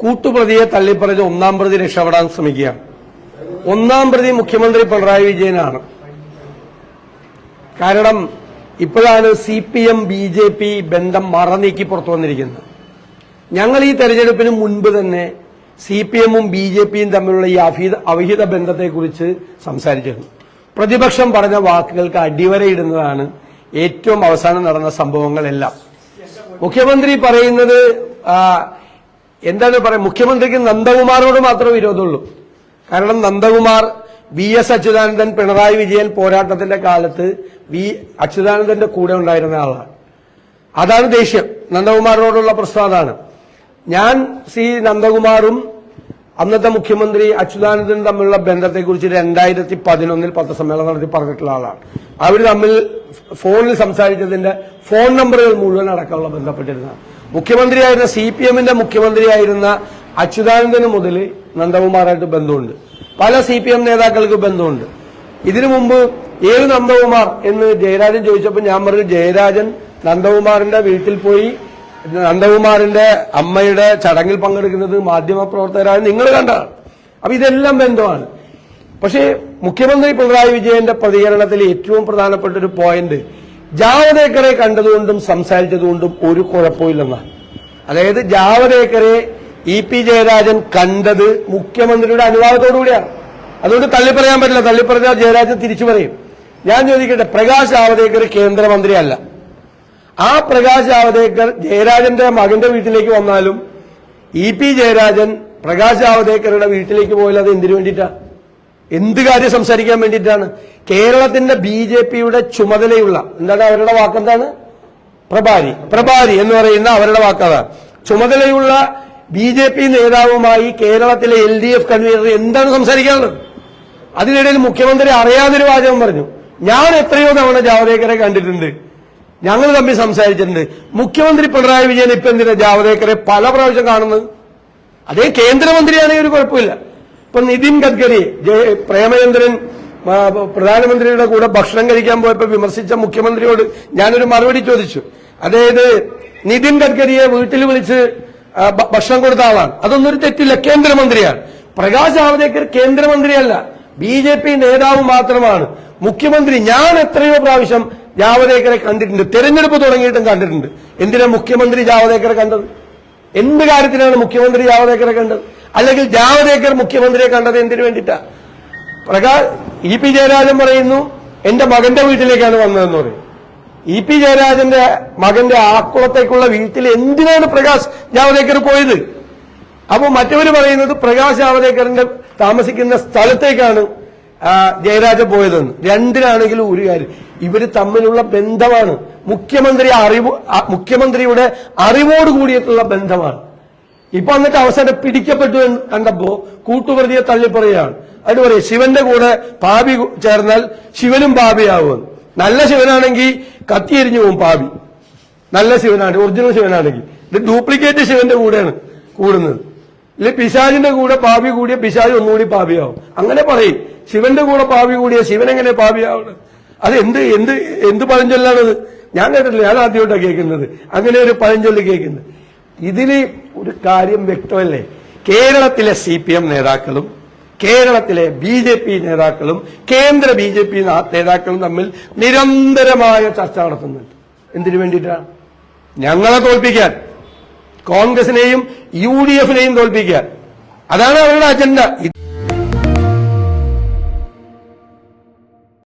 കൂട്ടുപ്രതിയെ തള്ളിപ്പറഞ്ഞ് ഒന്നാം പ്രതി രക്ഷപ്പെടാൻ ശ്രമിക്കുകയാണ്. ഒന്നാം പ്രതി മുഖ്യമന്ത്രി പിണറായി വിജയനാണ്. കാരണം ഇപ്പോഴാണ് C P M B J P ബന്ധം മറനീക്കി പുറത്തു വന്നിരിക്കുന്നത്. ഞങ്ങൾ ഈ തെരഞ്ഞെടുപ്പിന് മുൻപ് തന്നെ സി പി എമ്മും ബി ജെ പിയും തമ്മിലുള്ള ഈ അവിഹിത ബന്ധത്തെക്കുറിച്ച് സംസാരിച്ചിരുന്നു. പ്രതിപക്ഷം പറഞ്ഞ വാക്കുകൾക്ക് അടിവരയിടുന്നതാണ് ഏറ്റവും അവസാനം നടന്ന സംഭവങ്ങളെല്ലാം. മുഖ്യമന്ത്രി പറയുന്നത് എന്താണ് പറയാ മുഖ്യമന്ത്രിക്ക് നന്ദകുമാറിനോട് മാത്രമേ വിരോധമുള്ളൂ. കാരണം നന്ദകുമാർ വി എസ് അച്യുതാനന്ദൻ പിണറായി വിജയൻ പോരാട്ടത്തിന്റെ കാലത്ത് വി അച്യുതാനന്ദന്റെ കൂടെ ഉണ്ടായിരുന്ന ആളാണ്. അതാണ് ദേഷ്യം. നന്ദകുമാറിനോടുള്ള പ്രശ്നം അതാണ്. ഞാൻ സി നന്ദകുമാറും അന്നത്തെ മുഖ്യമന്ത്രി അച്യുതാനന്ദനും തമ്മിലുള്ള ബന്ധത്തെക്കുറിച്ച് രണ്ടായിരത്തി പതിനൊന്നിൽ പത്രസമ്മേളനം നടത്തി പറഞ്ഞിട്ടുള്ള ആളാണ്. അവർ തമ്മിൽ ഫോണിൽ സംസാരിച്ചതിന്റെ ഫോൺ നമ്പറുകൾ മുഴുവൻ അടക്കമുള്ള ബന്ധപ്പെട്ടിരുന്ന മുഖ്യമന്ത്രിയായിരുന്ന സി പി എമ്മിന്റെ മുഖ്യമന്ത്രിയായിരുന്ന അച്യുതാനന്ദന് മുതൽ നന്ദകുമാറായിട്ട് ബന്ധമുണ്ട്. പല സി പി എം നേതാക്കൾക്ക് ബന്ധമുണ്ട്. ഇതിനു മുമ്പ് ഏത് നന്ദകുമാർ എന്ന് ജയരാജൻ ചോദിച്ചപ്പോൾ ഞാൻ പറഞ്ഞു ജയരാജൻ നന്ദകുമാറിന്റെ വീട്ടിൽ പോയി നന്ദകുമാറിന്റെ അമ്മയുടെ ചടങ്ങിൽ പങ്കെടുക്കുന്നത് മാധ്യമപ്രവർത്തകരായ നിങ്ങൾ കണ്ടതാണ്. അപ്പൊ ഇതെല്ലാം ബന്ധമാണ്. പക്ഷേ മുഖ്യമന്ത്രി പിണറായി വിജയന്റെ പ്രതികരണത്തിൽ ഏറ്റവും പ്രധാനപ്പെട്ട ഒരു പോയിന്റ് ജാവദേക്കറെ കണ്ടതുകൊണ്ടും സംസാരിച്ചതുകൊണ്ടും ഒരു കുഴപ്പമില്ലെന്നാണ് അതായത് ജാവദേക്കറെ ഇ പി ജയരാജൻ കണ്ടത് മുഖ്യമന്ത്രിയുടെ അനുവാദത്തോടുകൂടിയാണ് അതുകൊണ്ട് തള്ളിപ്പറയാൻ പറ്റില്ല. തള്ളിപ്പറഞ്ഞാൽ ജയരാജൻ തിരിച്ചു പറയും. ഞാൻ ചോദിക്കട്ടെ പ്രകാശ് ജാവദേക്കർ കേന്ദ്രമന്ത്രിയല്ല. ആ പ്രകാശ് ജാവദേക്കർ ജയരാജന്റെ മകന്റെ വീട്ടിലേക്ക് വന്നാലും ഇ പി ജയരാജൻ പ്രകാശ് ജാവദേക്കറുടെ വീട്ടിലേക്ക് പോയാൽ അത് എന്തിനു വേണ്ടിയിട്ടാ? എന്ത് കാര്യം സംസാരിക്കാൻ വേണ്ടിയിട്ടാണ്? കേരളത്തിന്റെ ബി ജെ പിയുടെ ചുമതലയുള്ള എന്താണ് അവരുടെ വാക്കെന്താണ്? പ്രഭാരി. പ്രഭാരി എന്ന് പറയുന്ന അവരുടെ വാക്കതാണ് ചുമതലയുള്ള ബി ജെ പി നേതാവുമായി കേരളത്തിലെ എൽ ഡി എഫ് കൺവീനർ എന്താണ് സംസാരിക്കാനുള്ളത് അതിനിടയിൽ മുഖ്യമന്ത്രി അറിയാതൊരു വാചകം പറഞ്ഞു. ഞാൻ എത്രയോ തവണ ജാവദേക്കറെ കണ്ടിട്ടുണ്ട്. ഞങ്ങൾ തമ്മിൽ സംസാരിച്ചിട്ടുണ്ട്. മുഖ്യമന്ത്രി പിണറായി വിജയൻ ഇപ്പൊ എന്തിനാ ജാവദേക്കറെ പല പ്രാവശ്യം കാണുന്നത്? അതേ കേന്ദ്രമന്ത്രിയാണെങ്കിൽ ഒരു കുഴപ്പമില്ല. ഇപ്പൊ നിതിൻ ഗഡ്കരി പ്രേമചന്ദ്രൻ പ്രധാനമന്ത്രിയുടെ കൂടെ ഭക്ഷണം കഴിക്കാൻ പോയപ്പോ വിമർശിച്ച മുഖ്യമന്ത്രിയോട് ഞാനൊരു മറുപടി ചോദിച്ചു. അതായത് നിതിൻ ഗഡ്കരിയെ വീട്ടിൽ വിളിച്ച് ഭക്ഷണം കൊടുത്ത ആളാണ്. അതൊന്നും ഒരു തെറ്റില്ല. കേന്ദ്രമന്ത്രിയാണ്. പ്രകാശ് ജാവദേക്കർ കേന്ദ്രമന്ത്രിയല്ല. ബി ജെ പി നേതാവ് മാത്രമാണ്. മുഖ്യമന്ത്രി ഞാൻ എത്രയോ പ്രാവശ്യം ജാവദേക്കറെ കണ്ടിട്ടുണ്ട്. തെരഞ്ഞെടുപ്പ് തുടങ്ങിയിട്ടും കണ്ടിട്ടുണ്ട്. എന്തിനാ മുഖ്യമന്ത്രി ജാവദേക്കറെ കണ്ടത്? എന്ത് കാര്യത്തിനാണ് മുഖ്യമന്ത്രി ജാവദേക്കറെ കണ്ടത്? അല്ലെങ്കിൽ ജാവദേക്കർ മുഖ്യമന്ത്രിയെ കണ്ടത് എന്തിനു വേണ്ടിയിട്ടാ? പ്രകാശ് ഇ പി ജയരാജൻ പറയുന്നു എന്റെ മകന്റെ വീട്ടിലേക്കാണ് വന്നതെന്ന് പറയും. ഇ പി ജയരാജന്റെ മകന്റെ ആക്കുളത്തേക്കുള്ള വീട്ടിൽ എന്തിനാണ് പ്രകാശ് ജാവദേക്കർ പോയത്? അപ്പൊ മറ്റവര് പറയുന്നത് പ്രകാശ് ജാവദേക്കറിന്റെ താമസിക്കുന്ന സ്ഥലത്തേക്കാണ് ജയരാജ പോയതെന്ന്. രണ്ടിനാണെങ്കിലും ഒരു കാര്യം ഇവർ തമ്മിലുള്ള ബന്ധമാണ്. മുഖ്യമന്ത്രി അറിവ് മുഖ്യമന്ത്രിയുടെ അറിവോട് കൂടിയിട്ടുള്ള ബന്ധമാണ്. ഇപ്പൊ എന്നിട്ട് അവസാനം പിടിക്കപ്പെട്ടു എന്ന് കണ്ടപ്പോ കൂട്ടുപ്രതിയെ തള്ളിപ്പറയാണ് അതിന് പറയും ശിവന്റെ കൂടെ പാപി ചേർന്നാൽ ശിവനും പാപിയാവും. നല്ല ശിവനാണെങ്കിൽ കത്തിയെരിഞ്ഞു പോകും പാപി. നല്ല ശിവനാണ് ഒറിജിനൽ ശിവനാണെങ്കിൽ. ഇത് ഡ്യൂപ്ലിക്കേറ്റ് ശിവന്റെ കൂടെയാണ് കൂടുന്നത്. ഇല്ലെ പിശാജിന്റെ കൂടെ പാപി കൂടിയ പിശാജ് ഒന്നുകൂടി പാപിയാവും. അങ്ങനെ പറയും ശിവന്റെ കൂടെ പാപി കൂടിയ ശിവൻ എങ്ങനെ പാപിയാവുന്നത് അത് എന്ത് എന്ത് എന്ത് പഴഞ്ചൊല്ലാണത് ഞാൻ കേട്ടിട്ടില്ല ഞാൻ ആദ്യമായിട്ടാണ് കേൾക്കുന്നത്. അങ്ങനെ ഒരു പഴഞ്ചൊല്ല് കേൾക്കുന്നത്. ഇതിന് ഒരു കാര്യം വ്യക്തമല്ലേ? കേരളത്തിലെ സി പി എം നേതാക്കളും കേരളത്തിലെ ബി ജെ പി നേതാക്കളും കേന്ദ്ര ബി ജെ പി നേതാക്കളും തമ്മിൽ നിരന്തരമായ ചർച്ച നടത്തുന്നുണ്ട്. എന്തിനു വേണ്ടിയിട്ടാണ് ഞങ്ങളെ തോൽപ്പിക്കാൻ. കോൺഗ്രസിനെയും യു ഡി എഫിനെയും തോൽപ്പിക്കാൻ. അതാണ് അവരുടെ അജണ്ട.